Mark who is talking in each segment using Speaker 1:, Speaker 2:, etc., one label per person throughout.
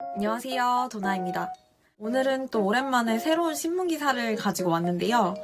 Speaker 1: 안녕하세요. 도나입니다. 오늘은 또 오랜만에 새로운 신문 기사를 가지고 왔는데요.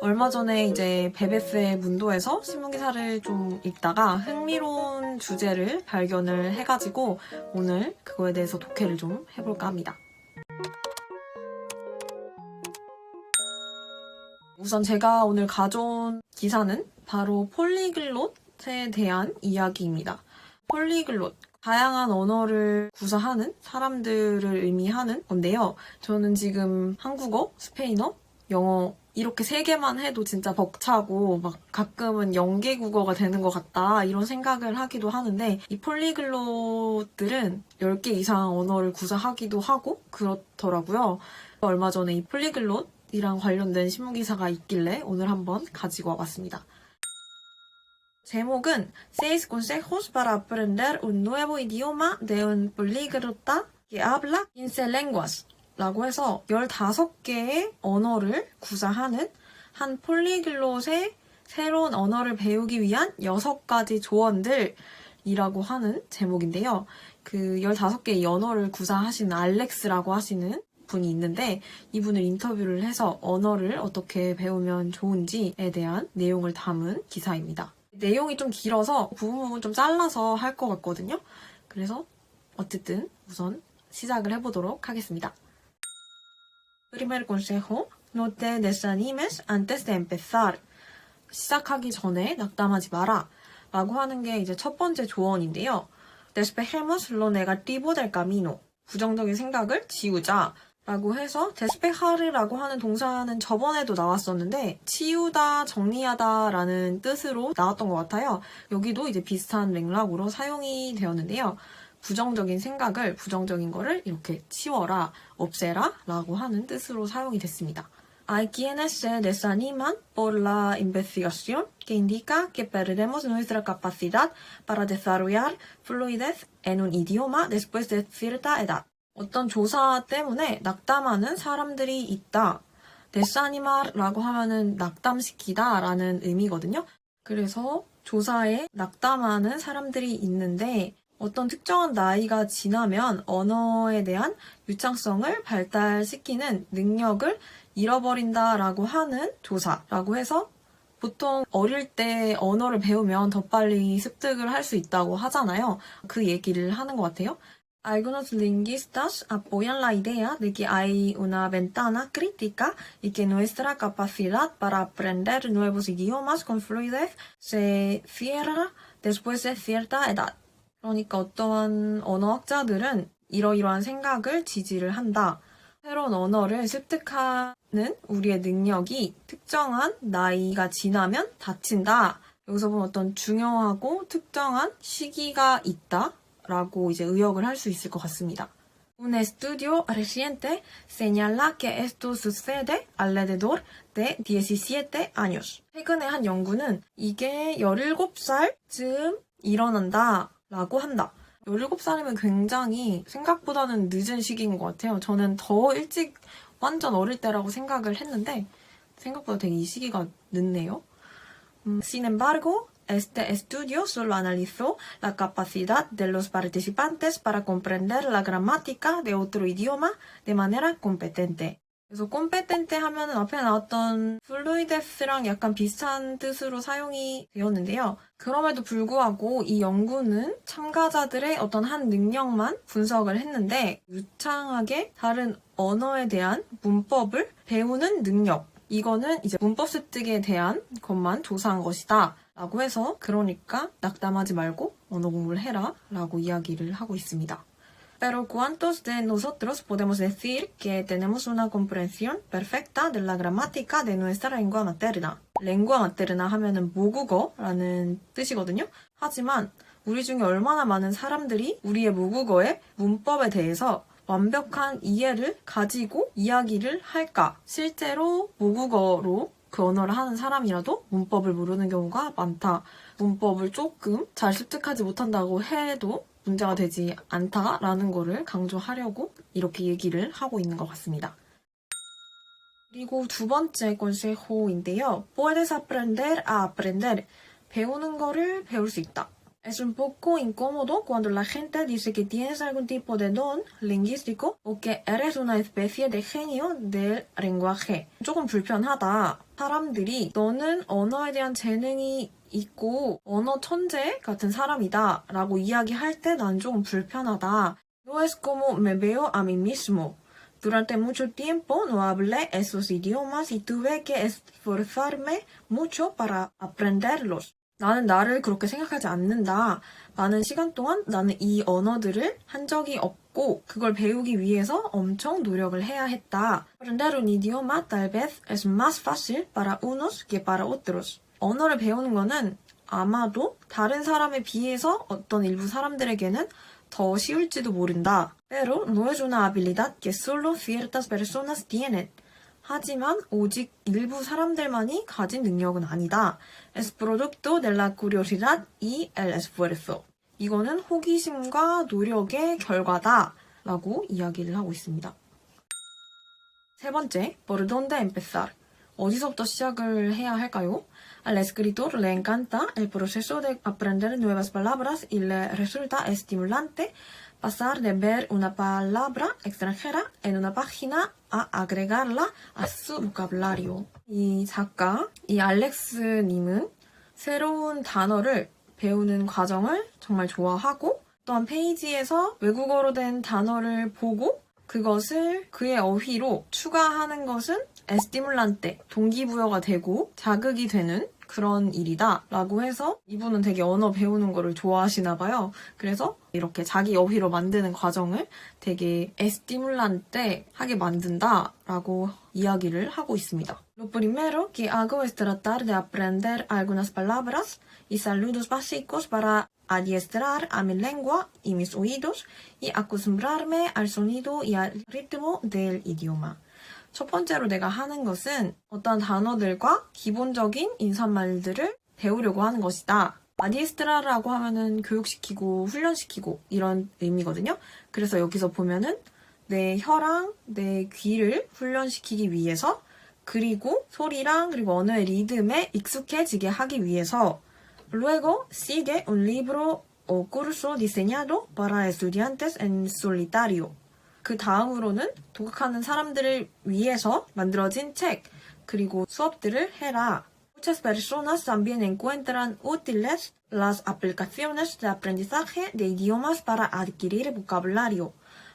Speaker 1: 얼마 전에 이제 베베스의 문도에서 신문 기사를 좀 읽다가 흥미로운 주제를 발견을 해가지고 오늘 그거에 대해서 독해를 좀 해볼까 합니다. 우선 제가 오늘 가져온 기사는 바로 폴리글롯에 대한 이야기입니다. 폴리글롯, 다양한 언어를 구사하는 사람들을 의미하는 건데요. 저는 지금 한국어, 스페인어, 영어 이렇게 세 개만 해도 진짜 벅차고 막 가끔은 영계 국어가 되는 것 같다 이런 생각을 하기도 하는데 이 폴리글롯들은 10개 이상 언어를 구사하기도 하고 그렇더라고요. 얼마 전에 이 폴리글롯 이랑 관련된 신문 기사가 있길래 오늘 한번 가지고 와봤습니다. 제목은 Seis consejos para aprender un nuevo idioma de un políglota que habla 15 lenguas 라고 해서 15개의 언어를 구사하는 한 폴리글롯의 새로운 언어를 배우기 위한 6가지 조언들이라고 하는 제목인데요. 그 15개의 언어를 구사하시는 알렉스라고 하시는 분이 있는데 이분을 인터뷰를 해서 언어를 어떻게 배우면 좋은지에 대한 내용을 담은 기사입니다. 내용이 좀 길어서 부분 부분 좀 잘라서 할 것 같거든요. 그래서 어쨌든 우선 시작을 해보도록 하겠습니다. Primer consejo, no te desanimes antes de empezar. 시작하기 전에 낙담하지 마라. 라고 하는 게 이제 첫 번째 조언인데요. Despejemos lo negativo del camino. 부정적인 생각을 지우자. 라고 해서 despejar라고 하는 동사는 저번에도 나왔었는데 치우다, 정리하다 라는 뜻으로 나왔던 것 같아요. 여기도 이제 비슷한 맥락으로 사용이 되었는데요. 부정적인 생각을, 부정적인 거를 이렇게 치워라, 없애라 라고 하는 뜻으로 사용이 됐습니다. Hay quienes se desaniman por la investigación que indica que perdemos nuestra capacidad para desarrollar fluidez en un idioma después de cierta edad. 어떤 조사 때문에 낙담하는 사람들이 있다. 데사니마라고 하면은 낙담시키다 라는 의미거든요. 그래서 조사에 낙담하는 사람들이 있는데 어떤 특정한 나이가 지나면 언어에 대한 유창성을 발달시키는 능력을 잃어버린다라고 하는 조사라고 해서 보통 어릴 때 언어를 배우면 더 빨리 습득을 할 수 있다고 하잖아요. 그 얘기를 하는 것 같아요. Algunos lingüistas apoyan la idea de que hay una ventana crítica y que nuestra capacidad para aprender nuevos idiomas con fluidez se cierra después de cierta edad. 그러니까 어떠한 언어학자들은 이러이러한 생각을 지지를 한다. 새로운 언어를 습득하는 우리의 능력이 특정한 나이가 지나면 닫힌다. 여기서 보면 어떤 중요하고 특정한 시기가 있다. 라고 이제 의역을 할 수 있을 것 같습니다. Un estudio reciente señala que esto sucede alrededor de 17 años. 최근에 한 연구는 이게 17살쯤 일어난다 라고 한다. 17살이면 굉장히 생각보다는 늦은 시기인 것 같아요. 저는 더 일찍 완전 어릴 때라고 생각을 했는데 생각보다 되게 이 시기가 늦네요. Mm, Sin embargo, este estudio solo analizó la capacidad de los participantes para comprender la gramática de otro idioma de manera competente. 그래서 competente 하면은 앞에 나왔던 fluides랑 약간 비슷한 뜻으로 사용이 되었는데요. 그럼에도 불구하고 이 연구는 참가자들의 어떤 한 능력만 분석을 했는데 유창하게 다른 언어에 대한 문법을 배우는 능력 이거는 이제 문법 습득에 대한 것만 조사한 것이다. 라고 해서 그러니까 낙담하지 말고 언어 공부를 해라 라고 이야기를 하고 있습니다. Pero ¿cuántos de nosotros podemos decir que tenemos una comprensión perfecta de la gramática de nuestra lengua materna? lengua materna 하면은 모국어라는 뜻이거든요. 하지만 우리 중에 얼마나 많은 사람들이 우리의 모국어의 문법에 대해서 완벽한 이해를 가지고 이야기를 할까? 실제로 모국어로 그 언어를 하는 사람이라도 문법을 모르는 경우가 많다. 문법을 조금 잘 습득하지 못한다고 해도 문제가 되지 않다라는 거를 강조하려고 이렇게 얘기를 하고 있는 것 같습니다. 그리고 두 번째 consejo인데요. Puedes aprender a aprender. 배우는 거를 배울 수 있다. Es un poco incómodo cuando la gente dice que tienes algún tipo de don lingüístico o que eres una especie de genio del lenguaje. 조금 불편하다. 사람들이 너는 언어에 대한 재능이 있고 언어 천재 같은 사람이다 라고 이야기할 때 난 조금 불편하다. No es como me veo a mí mismo. Durante mucho tiempo no hablé esos idiomas y tuve que esforzarme mucho para aprenderlos. 나는 나를 그렇게 생각하지 않는다. 많은 시간 동안 나는 이 언어들을 한 적이 없고 그걸 배우기 위해서 엄청 노력을 해야 했다. Aprender un idioma tal vez es más fácil para unos que para otros. 언어를 배우는 거는 아마도 다른 사람에 비해서 어떤 일부 사람들에게는 더 쉬울지도 모른다. Pero no es una habilidad que solo ciertas personas tienen. 하지만 오직 일부 사람들만이 가진 능력은 아니다. Es producto de la curiosidad y el esfuerzo. 이거는 호기심과 노력의 결과다. 라고 이야기를 하고 있습니다. 세 번째, por dónde empezar? 어디서부터 시작을 해야 할까요? Al escritor le encanta el proceso de aprender nuevas palabras y le resulta estimulante pasar de ver una palabra extranjera en una página a agregarla a su vocabulario. 이 작가, 이 알렉스님은 새로운 단어를 배우는 과정을 정말 좋아하고 또한 페이지에서 외국어로 된 단어를 보고 그것을 그의 어휘로 추가하는 것은 에스티뮬란테, 동기부여가 되고 자극이 되는 그런 일이다 라고 해서 이분은 되게 언어 배우는 거를 좋아하시나 봐요. 그래서 이렇게 자기 어휘로 만드는 과정을 되게 에스티뮬란테 하게 만든다 라고 이야기를 하고 있습니다. Lo primero que hago es tratar de aprender algunas palabras y saludos básicos para adiestrar a mi lengua y mis oídos y acostumbrarme al sonido y al ritmo del idioma. 첫 번째로 내가 하는 것은 어떤 단어들과 기본적인 인사말들을 배우려고 하는 것이다. 아디에스트라라고 하면은 교육시키고 훈련시키고 이런 의미거든요. 그래서 여기서 보면은 내 혀랑 내 귀를 훈련시키기 위해서 그리고 소리랑 그리고 언어의 리듬에 익숙해지게 하기 위해서 Luego sigue un libro o curso diseñado para estudiantes en solitario. 그 다음으로는 독학하는 사람들을 위해서 만들어진 책, 그리고 수업들을 해라. Muchas personas también encuentran útiles las aplicaciones de aprendizaje de idiomas para adquirir vocabulario.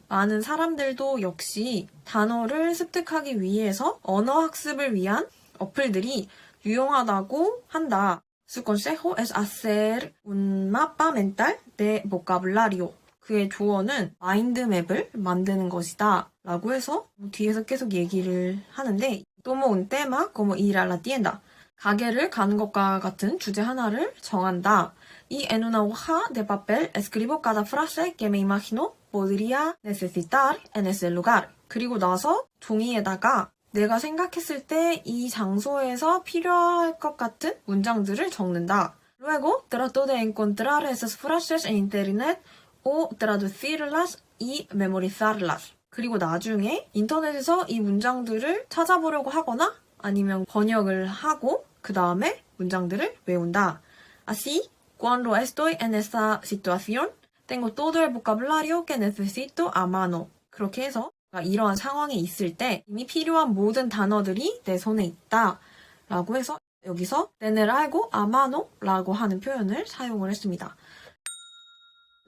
Speaker 1: 많은 사람들도 역시 단어를 습득하기 위해서 언어 학습을 위한 어플들이 유용하다고 한다. Su consejo es hacer un mapa mental de vocabulario. 그의 조언은 마인드맵을 만드는 것이다. 라고 해서 뒤에서 계속 얘기를 하는데 como ir a la tienda. 가게를 가는 것과 같은 주제 하나를 정한다. Hoja de papel escribo cada frase que me imagino podría necesitar en ese lugar. 그리고 나서 종이에다가 내가 생각했을 때 이 장소에서 필요할 것 같은 문장들을 적는다. Encontrar esas frases en internet o traducirlas y memorizarlas. 그리고 나중에 인터넷에서 이 문장들을 찾아보려고 하거나 아니면 번역을 하고 그 다음에 문장들을 외운다. Así, cuando estoy en esa situación, tengo todo el vocabulario que necesito a mano. 그렇게 해서 이러한 상황에 있을 때 이미 필요한 모든 단어들이 내 손에 있다. 라고 해서 여기서 tener algo a mano 라고 하는 표현을 사용을 했습니다.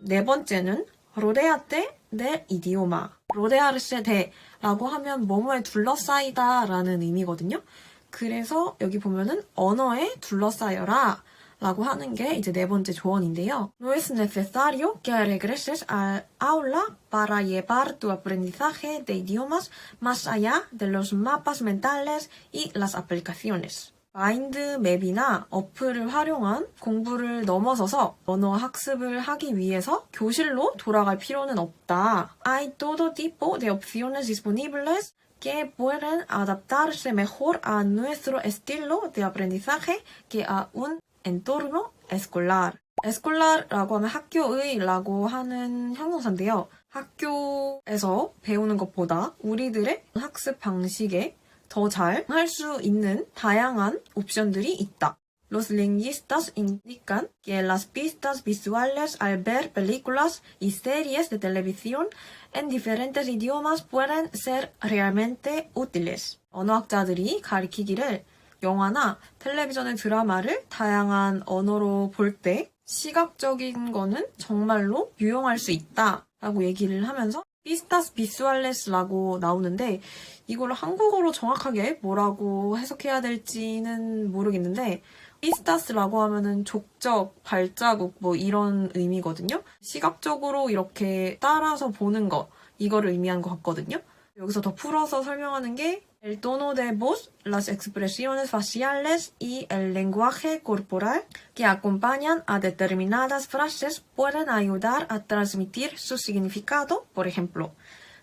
Speaker 1: 네 번째는 rodeate del idioma. rodearse de라고 하면 뭐뭐에 둘러싸이다 라는 의미거든요. 그래서 여기 보면은 언어에 둘러싸여라 라고 하는 게 이제 네 번째 조언인데요. No es necesario que regreses al aula para llevar tu aprendizaje de idiomas más allá de los mapas mentales y las aplicaciones. 마인드맵이나 어플을 활용한 공부를 넘어서서 언어 학습을 하기 위해서 교실로 돌아갈 필요는 없다. Hay todo tipo de opciones disponibles que pueden adaptarse mejor a nuestro estilo de aprendizaje que a un entorno escolar. escolar라고 하면 학교의라고 하는 형용사인데요. 학교에서 배우는 것보다 우리들의 학습 방식에 더 잘 할 수 있는 다양한 옵션들이 있다. Los lingüistas indican que las pistas visuales al ver películas y series de televisión en diferentes idiomas pueden ser realmente útiles. 언어학자들이 가리키기를 영화나 텔레비전의 드라마를 다양한 언어로 볼 때 시각적인 거는 정말로 유용할 수 있다 라고 얘기를 하면서 pistas visuales라고 나오는데 이걸 한국어로 정확하게 뭐라고 해석해야 될지는 모르겠는데 피스타스라고 하면은 족적, 발자국 뭐 이런 의미거든요. 시각적으로 이렇게 따라서 보는 거 이거를 의미한 것 같거든요. 여기서 더 풀어서 설명하는 게 el tono de voz, las expresiones faciales y el lenguaje corporal que acompañan a determinadas frases pueden ayudar a transmitir su significado, por ejemplo.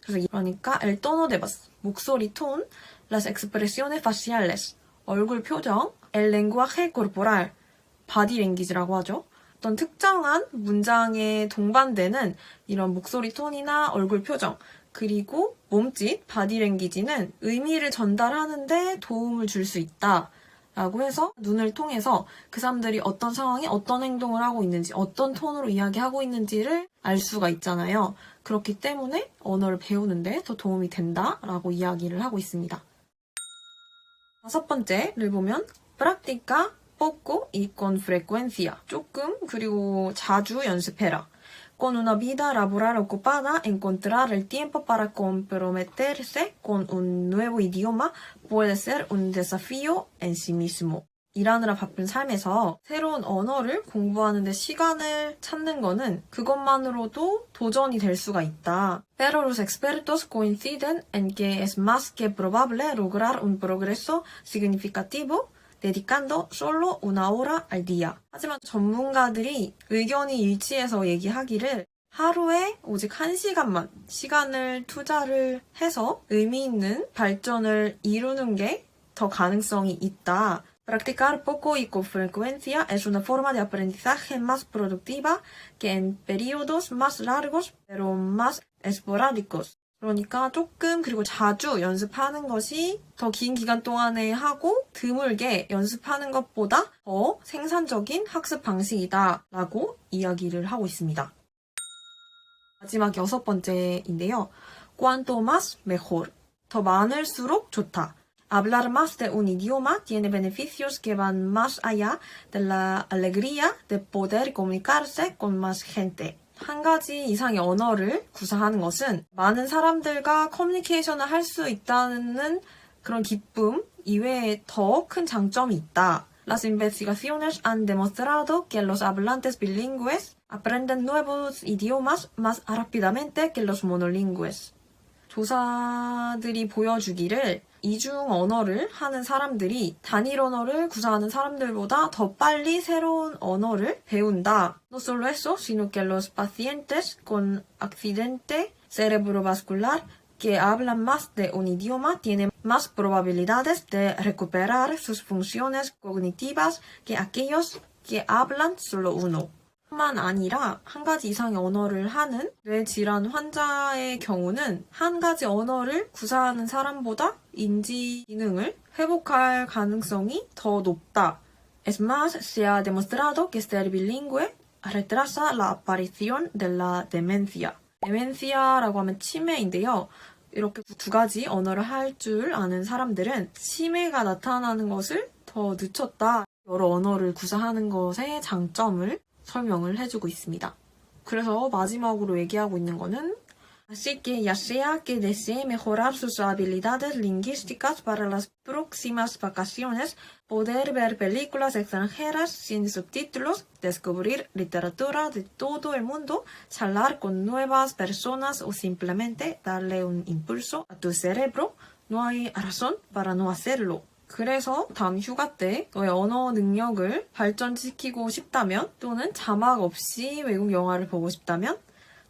Speaker 1: 그러니까 el tono de voz, 목소리 톤, las expresiones faciales, 얼굴 표정, el lenguaje corporal, 바디 랭귀지라고 하죠. 어떤 특정한 문장에 동반되는 이런 목소리 톤이나 얼굴 표정, 그리고 몸짓, 바디 랭귀지는 의미를 전달하는데 도움을 줄 수 있다. 라고 해서 눈을 통해서 그 사람들이 어떤 상황에 어떤 행동을 하고 있는지, 어떤 톤으로 이야기하고 있는지를 알 수가 있잖아요. 그렇기 때문에 언어를 배우는데 더 도움이 된다 라고 이야기를 하고 있습니다. 다섯 번째를 보면 poco y con frecuencia. 조금 그리고 자주 연습해라. Con una vida laboral ocupada, encontrar el tiempo para comprometerse con un nuevo idioma puede ser un desafío en sí mismo. 일하느라 바쁜 삶에서 새로운 언어를 공부하는데 시간을 찾는 거는 그것만으로도 도전이 될 수가 있다. Pero los expertos coinciden en que es más que probable lograr un progreso significativo dedicando solo una hora al día. 하지만 전문가들이 의견이 일치해서 얘기하기를 하루에 오직 한 시간만 시간을 투자를 해서 의미 있는 발전을 이루는 게 더 가능성이 있다. Practicar poco y con frecuencia es una forma de aprendizaje más productiva que en periodos más largos pero más esporádicos. 그러니까 조금 그리고 자주 연습하는 것이 더 긴 기간 동안에 하고 드물게 연습하는 것보다 더 생산적인 학습 방식이다 라고 이야기를 하고 있습니다. 마지막 여섯 번째인데요. Cuanto más mejor. 더 많을수록 좋다. Hablar más de un idioma tiene beneficios que van más allá de la alegría de poder comunicarse con más gente. 한 가지 이상의 언어를 구사하는 것은 많은 사람들과 커뮤니케이션을 할 수 있다는 그런 기쁨 이외에 더 큰 장점이 있다. Las investigaciones han demostrado que los hablantes bilingües aprenden nuevos idiomas más rápidamente que los monolingües. 조사들이 보여주기를 이중 언어를 하는 사람들이 단일 언어를 구사하는 사람들보다 더 빨리 새로운 언어를 배운다. No solo eso, sino que los pacientes con accidente cerebrovascular que hablan más de un idioma tienen más probabilidades de recuperar sus funciones cognitivas que aquellos que hablan solo uno. 뿐만 아니라 한 가지 이상의 언어를 하는 뇌질환 환자의 경우는 한 가지 언어를 구사하는 사람보다 인지 기능을 회복할 가능성이 더 높다. Es más, se ha demostrado que ser bilingüe retrasa la aparición de la demencia. 데멘시아라고 하면 치매인데요. 이렇게 두 가지 언어를 할 줄 아는 사람들은 치매가 나타나는 것을 더 늦췄다. 여러 언어를 구사하는 것의 장점을 설명을 해주고 있습니다. 그래서 마지막으로 얘기하고 있는 거는 Así que ya sea que desee mejorar sus habilidades lingüísticas para las próximas vacaciones, poder ver películas extranjeras sin subtítulos, descubrir literatura de todo el mundo, charlar con nuevas personas o simplemente darle un impulso a tu cerebro, no hay razón para no hacerlo. 그래서 다음 휴가 때 너의 언어 능력을 발전시키고 싶다면 또는 자막 없이 외국 영화를 보고 싶다면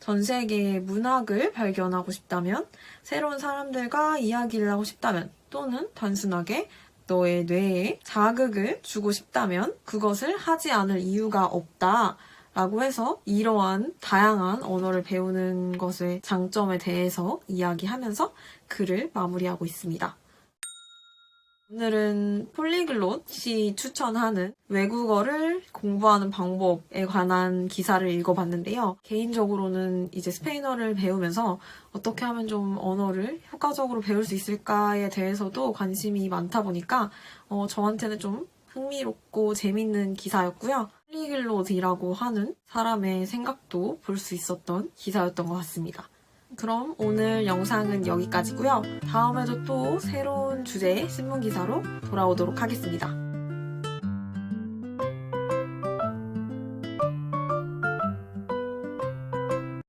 Speaker 1: 전 세계의 문학을 발견하고 싶다면 새로운 사람들과 이야기를 하고 싶다면 또는 단순하게 너의 뇌에 자극을 주고 싶다면 그것을 하지 않을 이유가 없다. 라고 해서 이러한 다양한 언어를 배우는 것의 장점에 대해서 이야기하면서 글을 마무리하고 있습니다. 오늘은 폴리글롯이 추천하는 외국어를 공부하는 방법에 관한 기사를 읽어봤는데요. 개인적으로는 이제 스페인어를 배우면서 어떻게 하면 좀 언어를 효과적으로 배울 수 있을까에 대해서도 관심이 많다 보니까 어, 저한테는 좀 흥미롭고 재밌는 기사였고요. 폴리글롯이라고 하는 사람의 생각도 볼 수 있었던 기사였던 것 같습니다. 그럼 오늘 영상은 여기까지고요. 다음에도 또 새로운 주제의 신문 기사로 돌아오도록 하겠습니다.